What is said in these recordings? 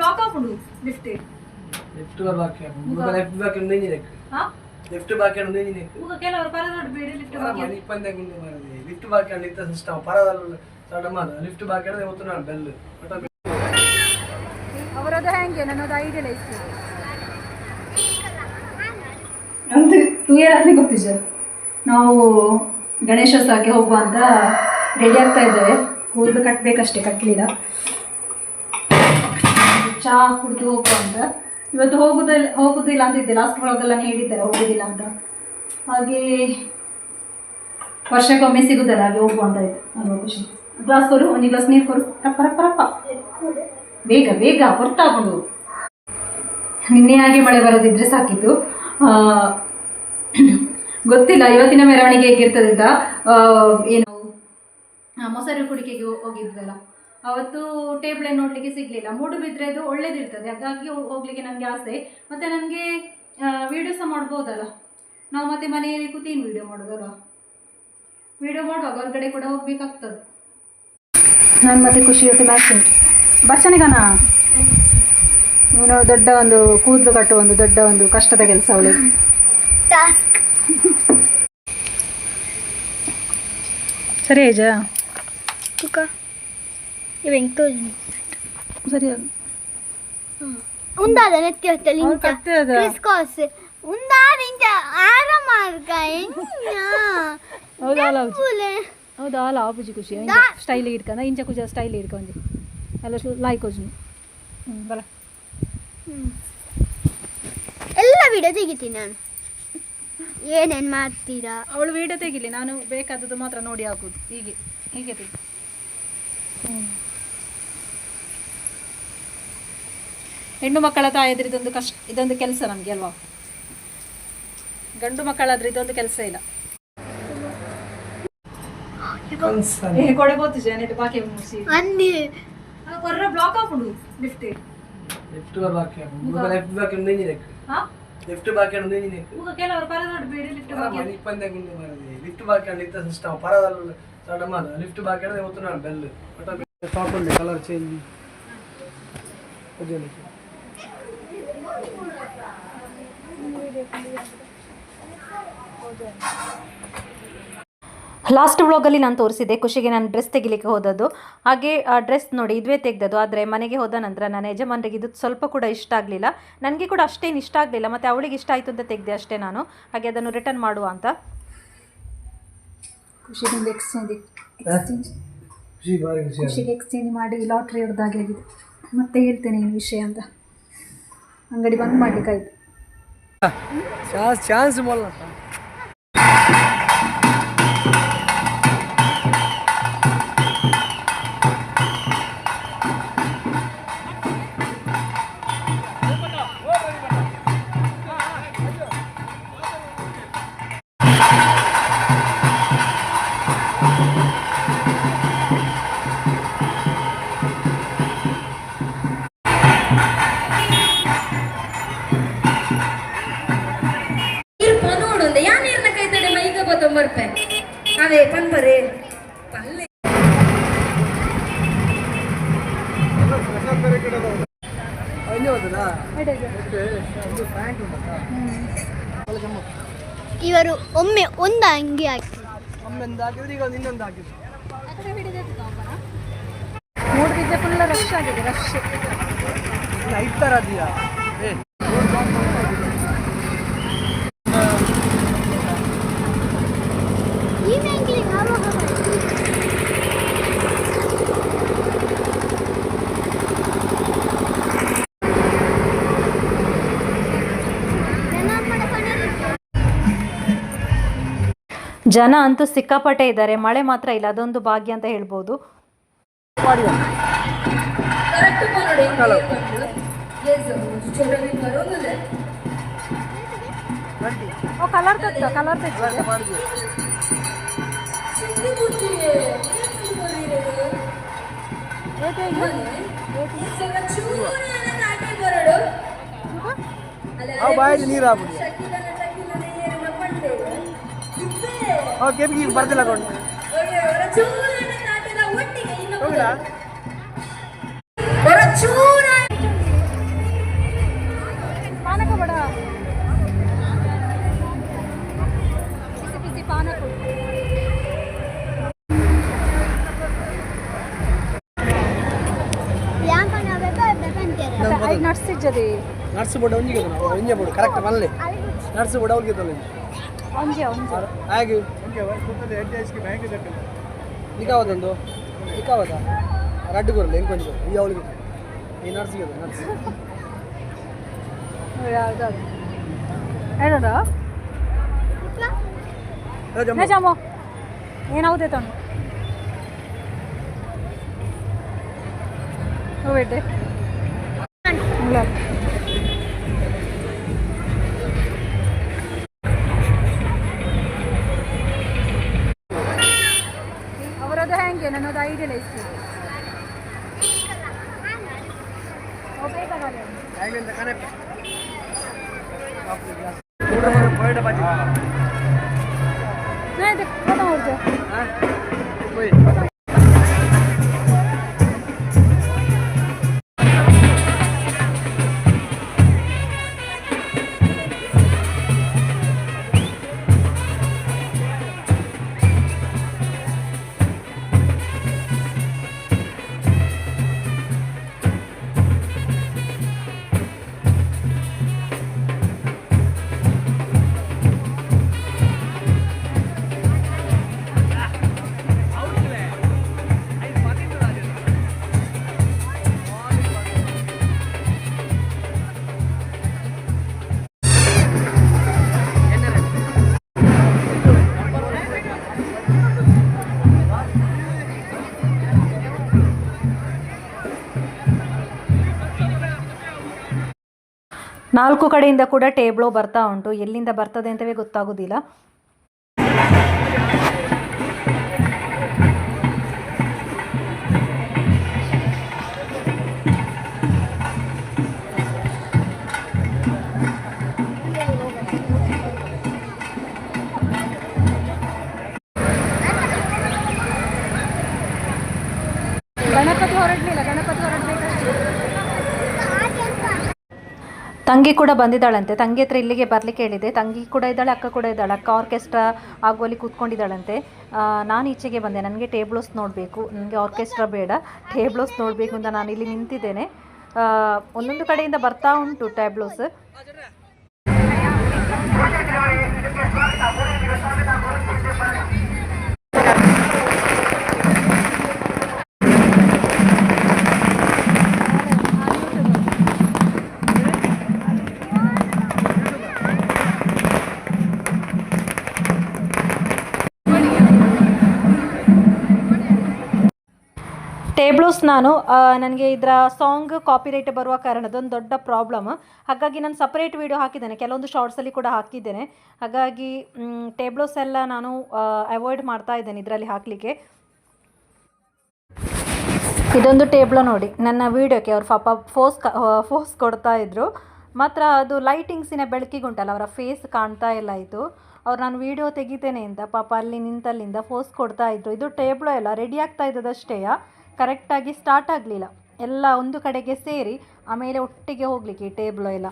Block ಆಗ್ಬಿಡು lift left ಬಾಕಿ left ಬಾಕಿ ఉంది నీకు ಹಾ ಲೆಫ್ಟ್ ಬಾಕಿ ఉంది నీకు ಈಗ ಕೆಲವರು ಪರದಾಡಬೇಡಿ ಲಿಫ್ಟ್ ಬಗ್ಗೆ ಮನೆ ಇಪ್ಪಂದಾಗ ఉంది మరి లిఫ్ట్ బాకీ అంటే ఇంత సిస్టమ్ పరదాలు సడమా లిఫ్ట్ బాకీ అంటే పోతున్నాడు బెల్ ಅವರದು ಹೆಂಗೆ ನನ್ನದು ಐಡಿಯಲ್ ಐತಿ ಒಂದು ಟೂ ಇಯರ್ ಆದ್ಮೇಲೆ ಗೊತ್ತಿದೆ ನಾವು ಗಣೇಶೋತ್ಸವಕ್ಕೆ ಹೋಗುವ ಅಂತ ರೆಡಿ ಆಗ್ತಾ ಇದ್ದೇವೆ ಕೂದಲು ಕಟ್ಟಬೇಕಷ್ಟೇ ಕಟ್ಟಲಿಲ್ಲ ಚಹಾ ಕುಡಿದು ಹೋಗುವ ಅಂತ. ಇವತ್ತು ಹೋಗುದಿಲ್ಲ ಹೋಗುದಿಲ್ಲ ಅಂತಿದ್ದೆ. ಲಾಸ್ಟ್ ಒಳಗೆಲ್ಲ ಹೇಳಿದ್ದಾರೆ ಹೋಗುದಿಲ್ಲ ಅಂತ. ಹಾಗೆ ವರ್ಷಕ್ಕೊಮ್ಮೆ ಸಿಗುದಲ್ಲ, ಹಾಗೆ ಹೋಗುವ ಅಂತ ಇತ್ತು ಅಲ್ವಾ ಖುಷಿ. ಗ್ಲಾಸ್ ಕೊಡು, ಒಂದು ಗ್ಲಾಸ್ ನೀರು ಕೊಡು. ರಪ್ಪ ರಪ್ಪ ಬೇಗ ಬೇಗ ಹೊರತಾಗುದು ನಿನ್ನೆ ಹಾಗೆ ಮಳೆ ಬರೋದಿದ್ರೆ ಸಾಕಿತ್ತು. ಗೊತ್ತಿಲ್ಲ, ಇವತ್ತಿನ ಮೆರವಣಿಗೆ ಹೇಗಿರ್ತದೆ ಅಂತ. ಏನು ಮೊಸರು ಕುಡಿಕೆಗೆ ಹೋಗಿದ್ವಲ್ಲ. ಅವತ್ತು ಟೇಬಲ್ ನೋಡಲಿಕ್ಕೆ ಸಿಗಲಿಲ್ಲ. ಮೂಡುಬಿದ್ರೆದು ಒಳ್ಳೇದಿರ್ತದೆ. ಹಾಗಾಗಿ ಹೋಗ್ಲಿಕ್ಕೆ ನನಗೆ ಆಸೆ. ಮತ್ತು ನನಗೆ ವೀಡಿಯೋ ಸಹ ಮಾಡ್ಬೋದಲ್ಲ. ನಾವು ಮತ್ತೆ ಮನೆಯಲ್ಲಿ ಕೂತೀನಿ ವೀಡಿಯೋ ಮಾಡೋದಲ್ಲ ವೀಡಿಯೋ ಮಾಡುವಾಗ ಹೊರಗಡೆ ಕೂಡ ಹೋಗ್ಬೇಕಾಗ್ತದೆ. ನಾನು ಮತ್ತೆ ಖುಷಿ ಇವತ್ತು ಮ್ಯಾಚ್ ಉಂಟು. ಬರ್ಸನಿಗನ ನೀನು ದೊಡ್ಡ ಒಂದು ಕೂದಲು ಕಟ್ಟುವ ಒಂದು ದೊಡ್ಡ ಒಂದು ಕಷ್ಟದ ಕೆಲಸ ಅವಳು. ಸರಿ ಏಜ? ಇವೆಂಟು ಸರಿ. ಹೊತ್ತಲ್ಲಿ ಇಂಚ ಕಟ್ಟದ ಕ್ರಿಸ್ಕಾಸ್ ಉಂದಾದ ಇಂಚ ಆರಾಮಾರ್ಗ ಹೌದಾ ಅಲ್ಲ ಹೌದಾ ಅಲ್ಲ ಆಪುಜಿ ಖುಷಿ. ಸ್ಟೈಲ್ ಹಿಡ್ಕೊಂಡ ಇಂಚ ಕುಜ ಸ್ಟೈಲ್ ಹಿಡ್ಕೊಂಡಿ ಅಲ್ಲ ಲೈಕ್ ಹೋಜು ಹ್ಞೂ ಬರ. ಎಲ್ಲ ವಿಡಿಯೋ ತೆಗಿತೀನಿ ನಾನು. ಏನೇನು ಮಾಡ್ತೀರಾ? ಅವಳು ವಿಡಿಯೋ ತೆಗಿಲಿ. ನಾನು ಬೇಕಾದದ್ದು ಮಾತ್ರ ನೋಡಿ ಹಾಕುದು. ಹೀಗೆ. ಹೀಗೆ ತೆಗಿ ಹ್ಮ್. ಹೆಣ್ಣು ಮಕ್ಕಳ ತಾಯಿದ್ರೆ ಇದೊಂದು ಕಷ್ಟ ಇದೊಂದು ಕೆಲಸ ನಮಗೆ ಅಲ್ವಾ? ಗಂಡು ಮಕ್ಕಳಾದ್ರೆ ಇದೊಂದು ಕೆಲಸ ಇಲ್ಲ. ಕೊಡೆ ಬೋತು ಜಾನೆಟ್ ಬಾಕಿ ಮುಸಿ ಅನ್ನಿ. ಕೊರ್ರ ಬ್ಲಾಕ್ ಆಗ್ಬಿಡು ಲಿಫ್ಟ್ ಲಿಫ್ಟ್ ಬಾಕಿ ಮುಗ ಲೆಫ್ಟ್ ಬಾಕಿ ಹಾ? ಲಿಫ್ಟ್ ಬಾಕಿ ಲಿಫ್ಟ್ ಬಾಕಿ. ಬಾಕಿ ಸಿಸ್ಟಮ್ ಪರದಲ್ಲ ಲಿಫ್ಟ್ ಬಾಕಿ ಅಂದ್ರೆ ಬೆಲ್ ಕಲರ್ ಚೇಂಜ್ ಲಾಸ್ಟ್ ವ್ಲಾಗಲ್ಲಿ ನಾನು ತೋರಿಸಿದೆ ಖುಷಿಗೆ ನಾನು ಡ್ರೆಸ್ ತೆಗಿಲಿಕ್ಕೆ ಹೋದದ್ದು. ಹಾಗೆ ಆ ಡ್ರೆಸ್ ನೋಡಿ ಇದುವೇ ತೆಗೆದದ್ದು. ಆದರೆ ಮನೆಗೆ ಹೋದ ನಂತರ ನನ್ನ ಯಜಮಾನರಿಗೆ ಇದು ಸ್ವಲ್ಪ ಕೂಡ ಇಷ್ಟ ಆಗಲಿಲ್ಲ. ನನಗೆ ಕೂಡ ಅಷ್ಟೇನು ಇಷ್ಟ ಆಗಲಿಲ್ಲ. ಮತ್ತು ಅವಳಿಗೆ ಇಷ್ಟ ಆಯಿತು ಅಂತ ತೆಗೆದೆ ಅಷ್ಟೇ ನಾನು. ಹಾಗೆ ಅದನ್ನು ರಿಟರ್ನ್ ಮಾಡುವ ಅಂತ. ಖುಷಿಗೊಂದು ಎಕ್ಸ್ಚೇಂಜ್ ಖುಷಿಗೆ ಎಕ್ಸ್ಚೇಂಜ್ ಮಾಡಿ ಲಾಟ್ರಿ ಹೊಡೆದಾಗೆ ಆಗಿದೆ. ಮತ್ತೆ ಹೇಳ್ತೇನೆ ಏನು ವಿಷಯ ಅಂತ. ಅಂಗಡಿ ಬಂದ್ ಮಾಡ್ಲಿಕ್ಕಾಯ್ತು. சான்ஸ் சான்ஸ் போடலாம். ಇವರು ಒಮ್ಮೆ ಒಂದು ಅಂಗಿ ಹಾಕಿ. ಮೂಡುಬಿದ್ರೆ ಫುಲ್ ರಶ್ ಆಗಿದೆ ರಶ್ ಐದು ಥರ ಅದೀಯಾ? ಜನ ಅಂತೂ ಸಿಕ್ಕಾಪಟ್ಟೆ ಇದ್ದಾರೆ. ಮಳೆ ಮಾತ್ರ ಇಲ್ಲ. ಅದೊಂದು ಭಾಗ್ಯ ಅಂತ ಹೇಳ್ಬೋದು. ಕರೆಕ್ಟ್ ಓಕೆ ಈಗ ಬರ್ದಿಲ್ಲ ಕೊಂಡು ಹೋಗಿಲ್ಲ ಪಾನಕ ಬಡ ಬಿಸಿ ಬಿಸಿ ಪಾನಕ ನಡ್ಸಿದ್ದದೆ ನರ್ಸ್ ಬೋರ್ಡ್ ಒಂಜಿಗೆ ಒಂಜೆ ಬೋರ್ಡ್ ಕರೆಕ್ಟ್ ಮಲ್ಲಿ ನರ್ಸ್ ಬೋರ್ಡ್ ಅವ್ರಿಗೆ ಹಾಗೆ ಮಲ್ಲೆ ನಡ್ಸ್ ಬೋಡ ಅವ್ರಿಗೆ ತೊಲೆ ಒಂಜೆ ಒಂಜೆ ಹಾಗೆ ನಿಕಾವದೊಂದು ನಿಕಾವದ ರಡ್ಡು ಬರಲ್ಲ ಹೆಂಗೆ ಕೊಂಚ ಈ ಅವಳಿಗೆ? ಈ ನರ್ಸಿಗೆ ನಡ್ಸ್ ಯಾವ್ದು ಹೇಳೋಣ ನಿಜಾಮೋ ಏನಾವುದೇ ತಾನು ಹೋಗ್ಬಿಟ್ಟೆ ಅವರದ್ದು ಹೆಂಗೆ ನನ್ನದು ಐಡಿಯಲ್ ಇಷ್ಟು ನಾಲ್ಕು ಕಡೆಯಿಂದ ಕೂಡ ಟೇಬ್ಲೋ ಬರ್ತಾ ಉಂಟು. ಎಲ್ಲಿಂದ ಬರ್ತದೆ ಅಂತವೇ ಗೊತ್ತಾಗೋದಿಲ್ಲ. ತಂಗಿ ಕೂಡ ಬಂದಿದ್ದಾಳಂತೆ. ತಂಗಿ ಹತ್ರ ಇಲ್ಲಿಗೆ ಬರಲಿಕ್ಕೆ ಹೇಳಿದೆ. ತಂಗಿ ಕೂಡ ಇದ್ದಾಳೆ, ಅಕ್ಕ ಕೂಡ ಇದ್ದಾಳೆ, ಅಕ್ಕ ಆರ್ಕೆಸ್ಟ್ರಾ ಆಗುವಲ್ಲಿ ಕೂತ್ಕೊಂಡಿದ್ದಾಳಂತೆ. ನಾನು ಈಚೆಗೆ ಬಂದೆ. ನನಗೆ ಟೇಬ್ಲೋಸ್ ನೋಡಬೇಕು. ನನಗೆ ಆರ್ಕೆಸ್ಟ್ರಾ ಬೇಡ. ಟೇಬ್ಲೋಸ್ ನೋಡಬೇಕು ಅಂತ ನಾನು ಇಲ್ಲಿ ನಿಂತಿದ್ದೇನೆ. ಒಂದೊಂದು ಕಡೆಯಿಂದ ಬರ್ತಾ ಉಂಟು ಟ್ಯಾಬ್ಲೋಸ್ ಟೇಬ್ಲೋಸ್ ನಾನು ನನಗೆ ಇದರ ಸಾಂಗ್ ಕಾಪಿರೈಟ್ ಬರುವ ಕಾರಣ ಅದೊಂದು ದೊಡ್ಡ ಪ್ರಾಬ್ಲಮ್ ಹಾಗಾಗಿ ನಾನು ಸಪ್ರೇಟ್ ವೀಡಿಯೋ ಹಾಕಿದ್ದೇನೆ. ಕೆಲವೊಂದು ಶಾರ್ಟ್ಸಲ್ಲಿ ಕೂಡ ಹಾಕಿದ್ದೇನೆ. ಹಾಗಾಗಿ ಟೇಬ್ಲೋಸ್ ಎಲ್ಲ ನಾನು ಅವಾಯ್ಡ್ ಮಾಡ್ತಾ ಇದ್ದೇನೆ ಇದರಲ್ಲಿ ಹಾಕಲಿಕ್ಕೆ. ಇದೊಂದು ಟೇಬ್ಲೋ ನೋಡಿ. ನನ್ನ ವೀಡಿಯೋಕ್ಕೆ ಅವ್ರು ಪಾಪ ಫೋಸ್ ಫೋಸ್ ಕೊಡ್ತಾ ಇದ್ರು. ಮಾತ್ರ ಅದು ಲೈಟಿಂಗ್ಸಿನ ಬೆಳಕಿಗುಂಟಲ್ಲ ಅವರ ಫೇಸ್ ಕಾಣ್ತಾ ಇಲ್ಲ ಇತ್ತು ಅವ್ರು ನಾನು ವೀಡಿಯೋ ತೆಗಿತೇನೆ ಅಂತ, ಪಾಪ ಅಲ್ಲಿ ನಿಂತಲ್ಲಿಂದ ಫೋಸ್ ಕೊಡ್ತಾ ಇದ್ರು. ಇದು ಟೇಬ್ಲೋ ಎಲ್ಲ ರೆಡಿ ಆಗ್ತಾ ಇದ್ದದಷ್ಟೇ ಕರೆಕ್ಟಾಗಿ ಸ್ಟಾರ್ಟ್ ಆಗಲಿಲ್ಲ. ಎಲ್ಲ ಒಂದು ಕಡೆಗೆ ಸೇರಿ ಆಮೇಲೆ ಒಟ್ಟಿಗೆ ಹೋಗ್ಲಿಕ್ಕೆ ಟೇಬ್ಲೋ ಎಲ್ಲ.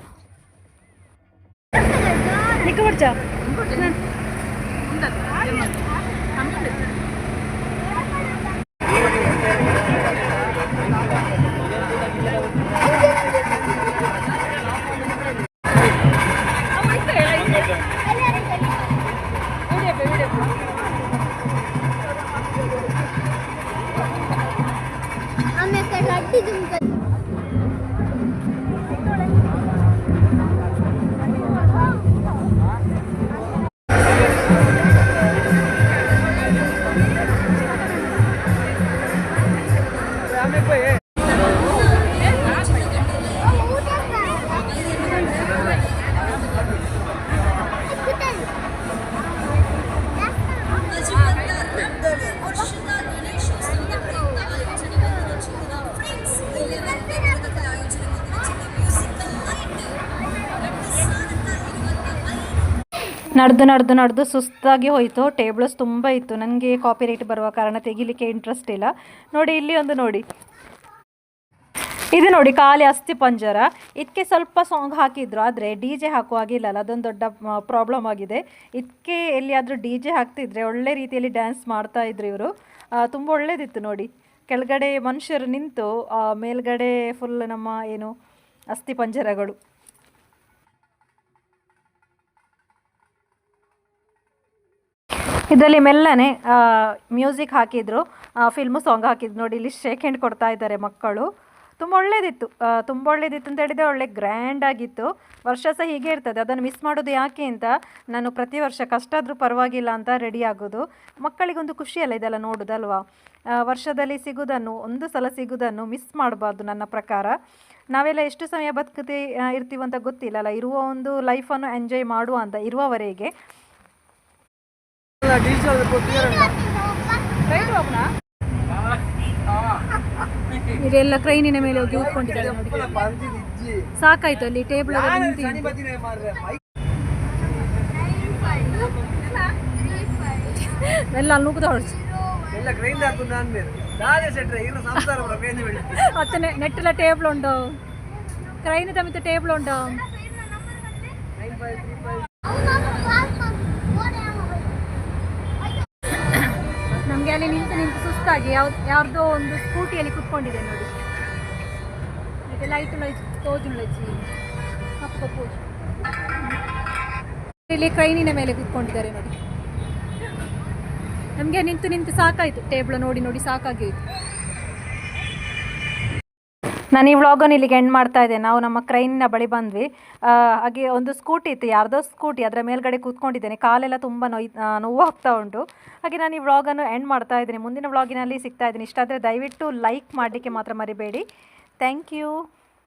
ನಡೆದು ನಡೆದು ನಡೆದು ಸುಸ್ತಾಗಿ ಹೋಯಿತು. ಟೇಬಲ್ಸ್ ತುಂಬ ಇತ್ತು. ನನಗೆ ಕಾಪಿ ರೇಟ್ ಬರುವ ಕಾರಣ ತೆಗಿಲಿಕ್ಕೆ ಇಂಟ್ರೆಸ್ಟ್ ಇಲ್ಲ. ನೋಡಿ, ಇಲ್ಲಿ ಒಂದು ನೋಡಿ. ಇದು ನೋಡಿ, ಖಾಲಿ ಅಸ್ಥಿ ಪಂಜರ. ಇದಕ್ಕೆ ಸ್ವಲ್ಪ ಸಾಂಗ್ ಹಾಕಿದ್ರು, ಆದರೆ ಡಿ ಜೆ ಹಾಕುವಾಗಿಲ್ಲಲ್ಲ ಅದೊಂದು ದೊಡ್ಡ ಪ್ರಾಬ್ಲಮ್ ಆಗಿದೆ. ಇದಕ್ಕೆ ಎಲ್ಲಿಯಾದರೂ ಡಿ ಜೆ ಹಾಕ್ತಿದ್ರೆ ಒಳ್ಳೆ ರೀತಿಯಲ್ಲಿ ಡ್ಯಾನ್ಸ್ ಮಾಡ್ತಾ ಇದ್ರು ಇವರು. ತುಂಬ ಒಳ್ಳೆಯದಿತ್ತು ನೋಡಿ. ಕೆಳಗಡೆ ಮನುಷ್ಯರು ನಿಂತು ಮೇಲ್ಗಡೆ ಫುಲ್ ನಮ್ಮ, ಏನು, ಅಸ್ಥಿ ಪಂಜರಗಳು. ಇದರಲ್ಲಿ ಮೆಲ್ಲನೆ ಮ್ಯೂಸಿಕ್ ಹಾಕಿದ್ರು ಫಿಲ್ಮ್ ಸಾಂಗ್ ಹಾಕಿದ್ರು. ನೋಡಿ, ಇಲ್ಲಿ ಶೇಕ್ ಹ್ಯಾಂಡ್ ಕೊಡ್ತಾ ಇದ್ದಾರೆ ಮಕ್ಕಳು. ತುಂಬ ಒಳ್ಳೇದಿತ್ತು. ತುಂಬ ಒಳ್ಳೇದಿತ್ತು ಅಂತ ಹೇಳಿದರೆ ಒಳ್ಳೆ ಗ್ರ್ಯಾಂಡ್ ಆಗಿತ್ತು. ವರ್ಷ ಸಹ ಹೀಗೆ ಇರ್ತದೆ. ಅದನ್ನು ಮಿಸ್ ಮಾಡೋದು ಯಾಕೆ ಅಂತ ನಾನು ಪ್ರತಿ ವರ್ಷ ಕಷ್ಟ ಆದರೂ ಪರವಾಗಿಲ್ಲ ಅಂತ ರೆಡಿ ಆಗೋದು. ಮಕ್ಕಳಿಗೊಂದು ಖುಷಿಯಲ್ಲ ಇದೆಲ್ಲ ನೋಡೋದಲ್ವಾ? ವರ್ಷದಲ್ಲಿ ಸಿಗೋದನ್ನು, ಒಂದು ಸಲ ಸಿಗುವುದನ್ನು ಮಿಸ್ ಮಾಡಬಾರ್ದು ನನ್ನ ಪ್ರಕಾರ. ನಾವೆಲ್ಲ ಎಷ್ಟು ಸಮಯ ಬದುಕತೆ ಇರ್ತೀವಂತ ಗೊತ್ತಿಲ್ಲಲ್ಲ. ಇರುವ ಒಂದು ಲೈಫನ್ನು ಎಂಜಾಯ್ ಮಾಡುವ ಅಂತ, ಇರುವವರೆಗೆ. ಡಿಜಿಟಲ್ ಇದೆಲ್ಲ ಕ್ರೈನಿನ ಮೇಲೆ ಹೋಗಿ ಕೂತ್ಕೊಂಡಿದ್ದಾರೆ ನೋಡಿ ಸಾಕಾಯ್ತು ಅಲ್ಲಿ ಟೇಬಲ್ ಎಲ್ಲ ಅಲ್ಲಿ ನುಗ್ಗದ ಹೊಡ್ಸು ಎಲ್ಲ ಗ್ರೈಂಡ್ ಹಾಕೊಂಡು ಅಂದ್ಮೇಲೆ ನಾನೇ ಟೇಬಲ್ ಸಂಸಾರ ಬೇನೆ ಬೆಳಿ ಅತ್ತನೆ ನೆಟ್ಟಿಲ ಟೇಬಲ್ ಉಂಟು ಕ್ರೈನ್ ತಮಿತ ಟೇಬಲ್ ಉಂಟು ನಮಗೆ ಅಲ್ಲಿ ನಿಂತು ನಿಂತು ಸುಸ್ತಾಗಿ ಯಾವ ಯಾರ್ದೋ ಒಂದು ಸ್ಕೂಟಿಯಲ್ಲಿ ಕುತ್ಕೊಂಡಿದೆ ನೋಡಿ. ಮತ್ತೆ ಲೈಟ್ ತೋಜುಳ್ಳಚ್ಚಿ ಅಪ್ಪ ಪೋಜು ಇಲ್ಲಿ ಕ್ರೈನಿನ ಮೇಲೆ ಕುತ್ಕೊಂಡಿದ್ದಾರೆ ನೋಡಿ. ನಮಗೆ ನಿಂತು ನಿಂತು ಸಾಕಾಯಿತು. ಟೇಬಲ್ ನೋಡಿ ನೋಡಿ ಸಾಕಾಗಿ ನಾನು ಈ ವ್ಲಾಗನ್ನು ಇಲ್ಲಿಗೆ ಎಂಡ್ ಮಾಡ್ತಾ ಇದ್ದೇನೆ. ನಾವು ನಮ್ಮ ಕ್ರೈನ್ನ ಬಳಿ ಬಂದ್ವಿ. ಹಾಗೆ ಒಂದು ಸ್ಕೂಟಿ ಇತ್ತು, ಯಾರ್ದೋ ಸ್ಕೂಟಿ ಅದರ ಮೇಲ್ಗಡೆ ಕೂತ್ಕೊಂಡಿದ್ದೇನೆ. ಕಾಲೆಲ್ಲ ತುಂಬ ನೋಯ್ ನೋವು ಆಗ್ತಾ ಉಂಟು. ಹಾಗೆ ನಾನು ಈ ವ್ಲಾಗನ್ನು ಎಂಡ್ ಮಾಡ್ತಾ ಇದ್ದೀನಿ. ಮುಂದಿನ ವ್ಲಾಗಿನಲ್ಲಿ ಸಿಗ್ತಾ ಇದ್ದೀನಿ. ಇಷ್ಟ ಆದರೆ ದಯವಿಟ್ಟು ಲೈಕ್ ಮಾಡಲಿಕ್ಕೆ ಮಾತ್ರ ಮರಿಬೇಡಿ. Thank you